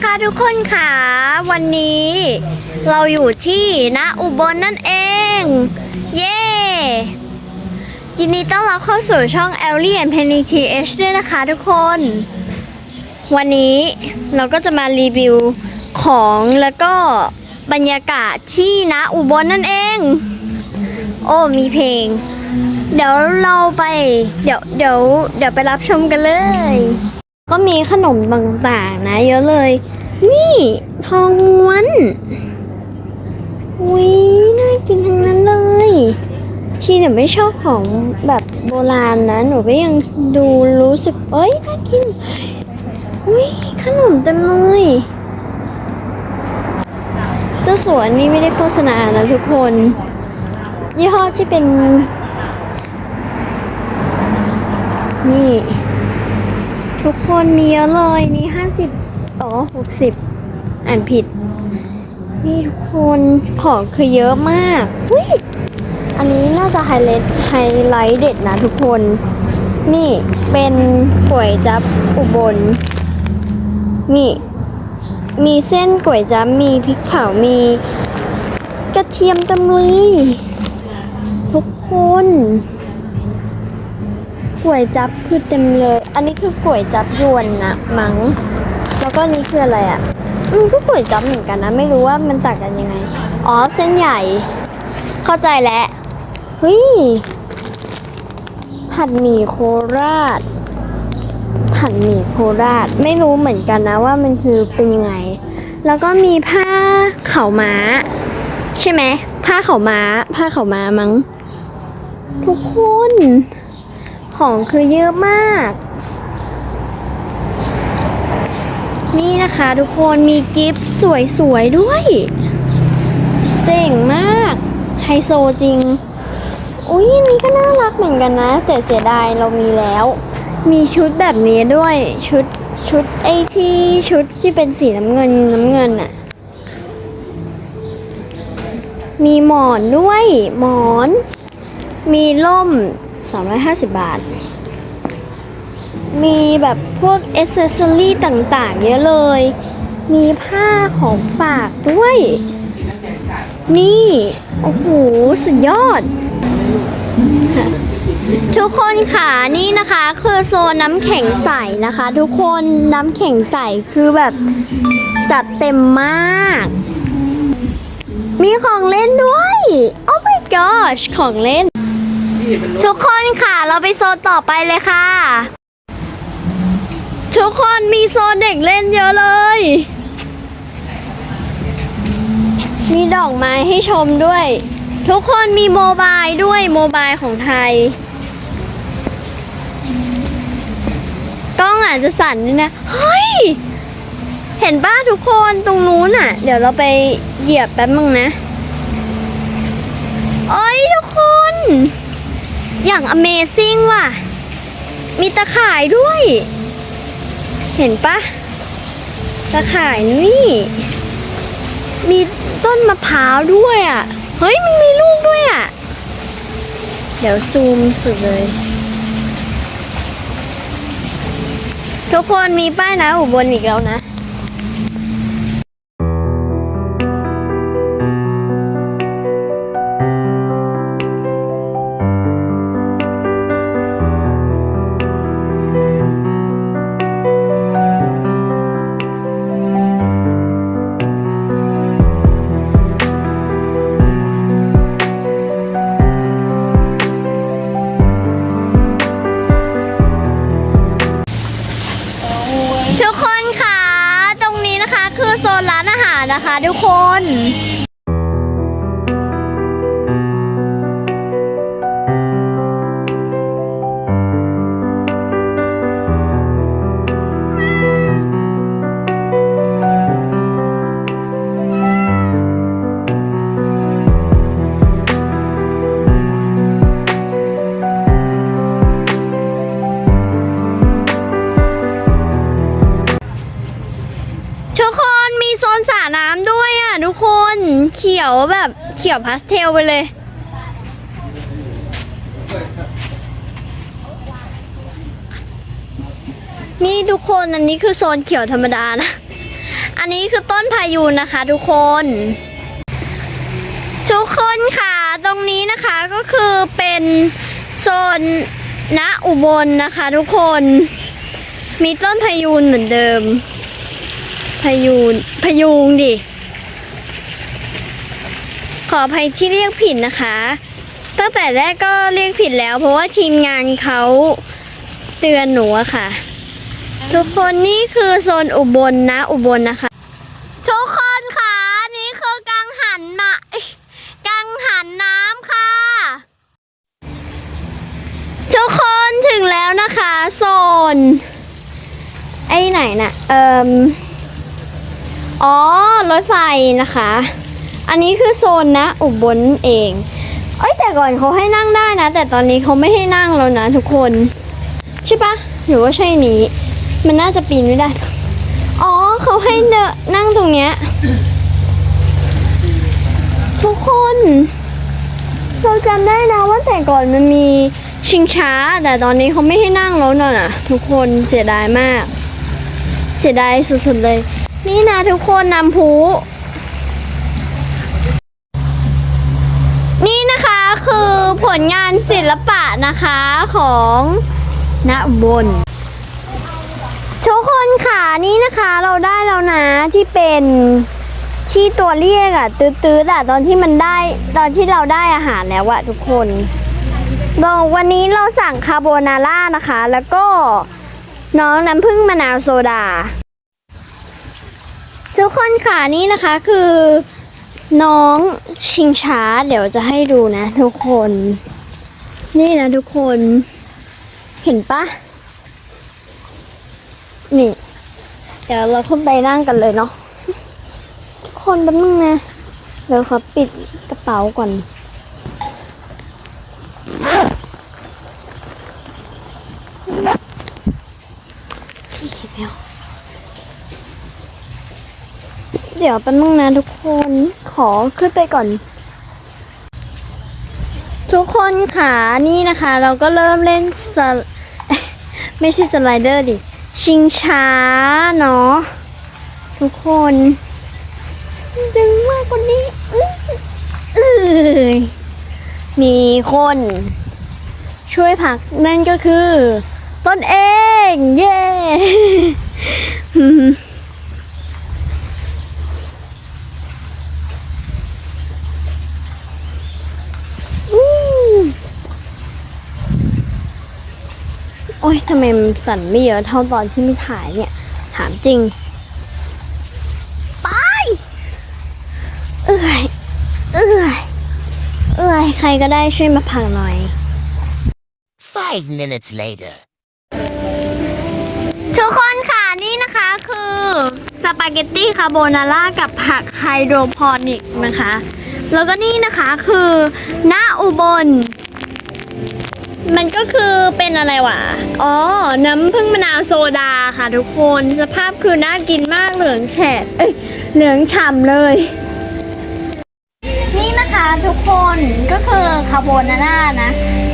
นะคะทุกคนค่ะ วันนี้เราอยู่ที่ณอุบลนั่นเอง เย้ยินดีต้อนรับเข้าสู่ช่อง a l i e n Penny TH ด้วยนะคะทุกคน วันนี้เราก็จะมารีวิวของแล้วก็บรรยากาศที่ณอุบลนั่นเอง โอ้มีเพลง เดี๋ยวเราไป เดี๋ยวเดี๋ยวเดี๋ยวไปรับชมกันเลย ก็มีขนมต่างๆ นะ เยอะเลย นี่ทองม้วนอุ้ยน่ากินทั้งนั้นเลย ที่หนูไม่ชอบของแบบโบราณนะ หนูก็ยังดูรู้สึก เอ้ยน่ากินอุ้ยขนมเต็มเลยเจ้าสวนนี่ไม่ได้โฆษณานะทุกคน ยี่ห้อที่เป็น ทุก คนมีเยอะเลยมีห้าสิบต่อหกสิบอ่านผิด นี่ทุกคนของคือเยอะมากอุ้ยอันนี้น่าจะไฮไลท์ไฮไลท์เด็ดนะทุกคน นี่เป็นก๋วยจับอุบล นี่มีเส้นก๋วยจับมีพริกเผา มีกระเทียมต็มเลยทุกคน ก๋วยจับคือเต็มเลย อันนี้คือก๋วยจับยวนนะมัง้ง แล้วก็นี่คืออะไรอะ่ะ อืมก็ก๋วยจับเหมือนกันนะ ไม่รู้ว่ามันต่างกันยังไง อ๋อเส้นใหญ่ เข้าใจแล้วเฮ้ยผัดหมี่โคราชผัดหมี่โคราช ไม่รู้เหมือนกันนะว่ามันคือเป็นยังไง แล้วก็มีผ้าเข่าม้า ใช่ไหมผ้าเข่าม้า ผ้าเข่าม้ามั้ง ทุกคน ของคือเยอะมาก นี่นะคะทุกคนมีกิฟต์สวยๆด้วย เจ๋งมาก ไฮโซจริง อุ้ยนนี้ก็น่ารักเหมือนกันนะ แต่เสียดายเรามีแล้ว มีชุดแบบนี้ด้วยชุดชุดไอที่ชุดที่เป็นสีน้ำเงินน้ำเงินอะมีหมอนด้วย หมอน มีล่ม 350 บาท มีแบบพวกเอเซสซอรี่ต่างๆ เยอะเลย มีผ้าของฝากด้วย นี่ โอ้โห สุดยอด ทุกคนค่ะนี่นะคะคือโซนน้ำแข็งใสนะคะ ทุกคนน้ำแข็งใสคือแบบจัดเต็มมาก มีของเล่นด้วยโอ้ my gosh ของเล่น ทุกคนค่ะ เราไปโซนต่อไปเลยค่ะ ทุกคนมีโซนเด็กเล่นเยอะเลย มีดอกไม้ให้ชมด้วย ทุกคนมีโมบายด้วยโมบายของไทย กล้องอาจจะสั่นนิดนะเฮ้ย เห็นป้าทุกคนตรงนู้นอะ เดี๋ยวเราไปเหยียบแป๊บมึงนะ เอ้ยทุกคน อย่าง Amazing ว่ะ มีตะข่ายด้วย เห็นปะตะข่ายนี่ มีต้นมะพร้าวด้วยอะ เฮ้ย มันมีลูกด้วยอะ เดี๋ยวซูมสุดเลย ทุกคนมีป้ายนะอุบลอีกแล้วนะ นะคะทุกคน แบบเขียวพาสเทลไปเลย นี่ทุกคนอันนี้คือโซนเขียวธรรมดานะ อันนี้คือต้นพายุนะคะทุกคน ทุกคนค่ะ ตรงนี้นะคะก็คือเป็นโซนณอุบลนะคะทุกคน มีต้นพายุเหมือนเดิม พายุพายุงดิ ขออภัยที่เรียกผิดนะคะ ตั้งแต่แรกก็เรียกผิดแล้ว เพราะว่าทีมงานเขาเตือนหนูอะค่ะ ทุกคนนี่คือโซนอุบลนะอุบลนะคะ ทุกคนค่ะนี่คือกังหันมาเอ้ยกังหันน้ำค่ะ ทุกคนถึงแล้วนะคะโซน ไอ้ไหนน่ะเอ่มอ๋อรถไฟนะคะ อันนี้คือโซนนะ อุบลเอง เอ้ยแต่ก่อนเขาให้นั่งได้นะ แต่ตอนนี้เขาไม่ให้นั่งแล้วนะทุกคน ใช่ปะหรือว่าใช่นี้ มันน่าจะปีนไม่ได้ อ๋อเขาให้เดนั่งตรงเนี้ยทุกคน เราจำได้นะว่าแต่ก่อนมันมีชิงช้า แต่ตอนนี้เขาไม่ให้นั่งแล้วน่ะ ทุกคนเสียดายมาก เสียดายสุดๆเลย นี่นะทุกคนน้ำพุนี่นะ คะคือผลงานศิลปะนะคะของณอุบลทุกคนค่ะนี่นะคะเราได้แล้วนะที่เป็นที่ตัวเรียกอะตื้อๆอะตอนที่มันได้ตอนที่เราได้อาหารแล้วอะทุกคนเราวันนี้เราสั่งคาโบนาร่านะคะ แล้วก็น้องน้ำผึ้งมะนาวโซดา ทุกคนค่ะนี่นะคะคือ น้องชิงช้า เดี๋ยวจะให้ดูนะ ทุกคน นี่นะทุกคน เห็นปะนี่ เดี๋ยวเราขึ้นไปนั่งกันเลยเนาะทุกคนแป๊บนึงนะเดี๋ยวขอปิดกระเป๋าก่อน พี่คิดไม่ออก เดี๋ยวแป๊บนึงนะทุกคนขอขึ้นไปก่อน ทุกคนค่ะนี่นะคะ เราก็เริ่มเล่นสไลไม่ใช่สไลเดอร์ดิ ชิงช้าเนาะทุกคน ดึงมากกว่านี้อื้อเอยมีคน ช่วยผลักนั่นก็คือ ต้นเอง เย้ อู้โอ้ยทำไมมัน สั่นไม่เยอะเท่าตอนที่ไม่ถ่ายเนี่ย ถามจริง ไป เอื่อย เอื่อย เอื่อย ใครก็ได้ช่วยมาพังหน่อย Five minutes later. ทุกคนค่ะนี่นะคะคือสปาเกตตี้คาโบนาร่ากับผักไฮโดรพอนิกนะคะ แล้วก็นี่นะคะคือหน้าอุบล มันก็คือเป็นอะไรวะ อ๋อ น้ำผึ้งมะนาวโซดาค่ะทุกคน สภาพคือน่ากินมากเหลืองแฉะเอ้ย เหลืองฉ่ำเลย นี่นะคะทุกคนก็คือคาโบนาร่านะ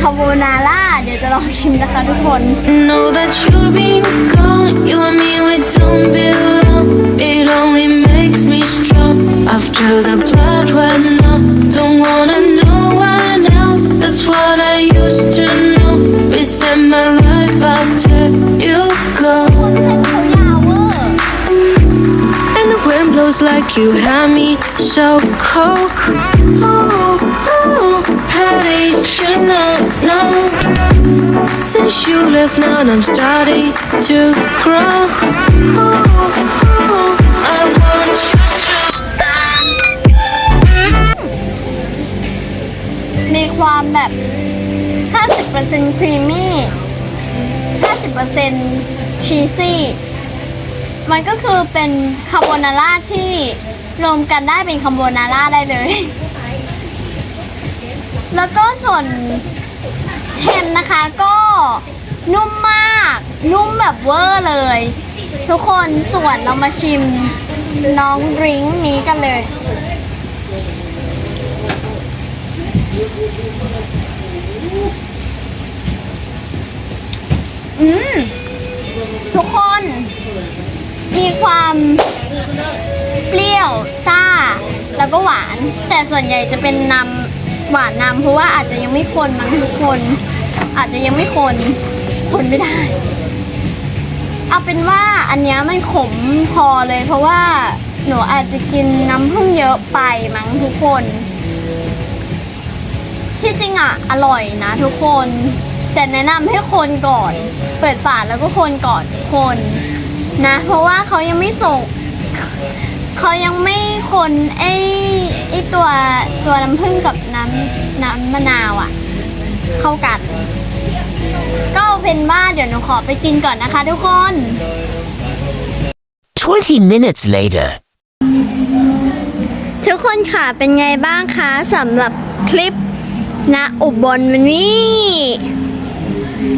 คาโบนาร่า เดี๋ยวจะลองชิมนะคะทุกคน Know that you've been gone, you and me, we don't belong. It only makes me strong. After the blood ran out, don't wanna know one else. That's what I used to know. Reset my life after you go. เขายาวเวอร์ And the wind blows like you had me so cold. Oh, oh, how did you not know? Since you left now, I'm starting to grow. Oh, oh, I want you to. มีความแบบ 50%ครีมมี่ 50%ชีซี่ มันก็คือเป็นคาโบนาร่าที่รวมกันได้เป็นคาโบนาร่าได้เลย แล้วก็ส่วนแฮมนะคะก็นุ่มมาก นุ่มแบบเวอร์เลย ทุกคนส่วนเรามาชิมน้องดริงก์นี้กันเลย อืมทุกคน มีความเปรี้ยวซ่า แล้วก็หวาน แต่ส่วนใหญ่จะเป็นนำหวานนำเพราะว่าอาจจะยังไม่คนมั้งทุกคน อาจจะยังไม่คนคนไม่ได้ เอาเป็นว่าอันเนี้ยมันขมพอเลย เพราะว่าหนูอาจจะกินน้ำผึ้งเยอะไปมั้งทุกคน ที่จริงอะ อร่อยนะทุกคน แต่แนะนำให้คนก่อน เปิดฝาแล้วก็คนก่อนทุกคนนะ เพราะว่าเขายังไม่ส่งเขายังไม่คนไอ้ไอ้ตัวตัวน้ำผึ้งกับน้ำน้ำมะนาวอะ เข้ากัน ก็เอาเป็นว่าเดี๋ยวหนูขอไปกินก่อนนะคะทุกคน 20 minutes later. ทุกคนค่ะเป็นไงบ้างคะสำหรับคลิปณอุบลวันนี้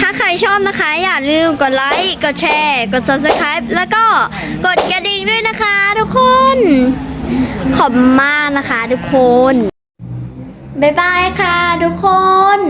ถ้าใครชอบนะคะ อย่าลืมกดไลค์ กดแชร์ กด subscribe แล้วก็กดกระดิ่งด้วยนะคะทุกคน ขอบมากนะคะทุกคน บ๊ายบายค่ะทุกคน